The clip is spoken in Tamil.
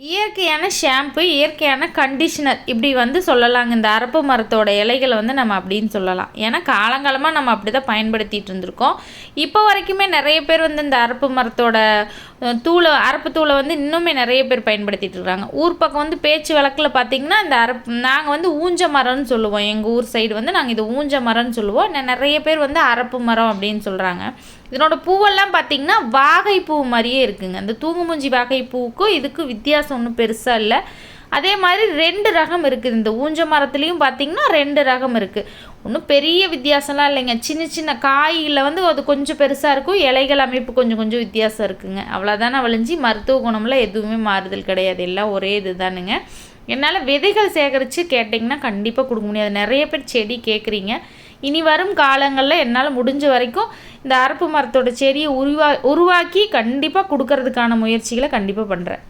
இயற்கையான ஷாம்பு இயற்கையான கண்டிஷனர் இப்படி வந்து சொல்லலாங்க. இந்த அரப்பு மரத்தோட இலைகளை வந்து நம்ம அப்படின்னு சொல்லலாம். ஏன்னா காலங்காலமாக நம்ம அப்படி தான் பயன்படுத்திகிட்டு இருந்திருக்கோம். இப்போ வரைக்குமே நிறைய பேர் வந்து இந்த அரப்பு மரத்தோட தூளை அரப்பு தூளை வந்து இன்னுமே நிறைய பேர் பயன்படுத்திகிட்டு இருக்காங்க. ஊர் பக்கம் வந்து பேச்சு வழக்கில் பார்த்திங்கன்னா இந்த அரப்பு நாங்கள் வந்து ஊஞ்ச மரம்னு சொல்லுவோம். எங்கள் ஊர் சைடு வந்து நாங்கள் இது ஊஞ்ச மரம்னு சொல்லுவோம். நிறைய பேர் வந்து அரப்பு மரம் அப்படின்னு சொல்கிறாங்க இதனோட பூவெல்லாம் பார்த்திங்கன்னா வாகைப்பூ மாதிரியே இருக்குங்க. அந்த தூங்குமூஞ்சி வாகைப்பூவுக்கும் இதுக்கு வித்தியாசம் வித்தியாசம் ஒன்றும் பெருசாக இல்லை. அதே மாதிரி ரெண்டு ரகம் இருக்குது. இந்த ஊஞ்ச மரத்துலேயும் பார்த்திங்கன்னா ரெண்டு ரகம் இருக்குது ஒன்றும் பெரிய வித்தியாசம்லாம் இல்லைங்க. சின்ன சின்ன காயில் வந்து அது கொஞ்சம் பெருசாக இருக்கும். இலைகள் அமைப்பு கொஞ்சம் கொஞ்சம் வித்தியாசம் இருக்குங்க. அவ்வளோதானே வளைஞ்சி மருத்துவ குணம்லாம் எதுவுமே மாறுதல் கிடையாது. எல்லாம் ஒரே இது தானுங்க என்னால் விதைகள் சேகரித்து கேட்டிங்கன்னா கண்டிப்பாக கொடுக்க முடியாது. நிறைய பேர் செடி கேட்குறீங்க இனி வரும் காலங்களில் என்னால் முடிஞ்ச வரைக்கும் இந்த அரப்பு மரத்தோட செடியை உருவா உருவாக்கி கண்டிப்பாக கொடுக்கறதுக்கான முயற்சிகளை கண்டிப்பாக பண்ணுறேன்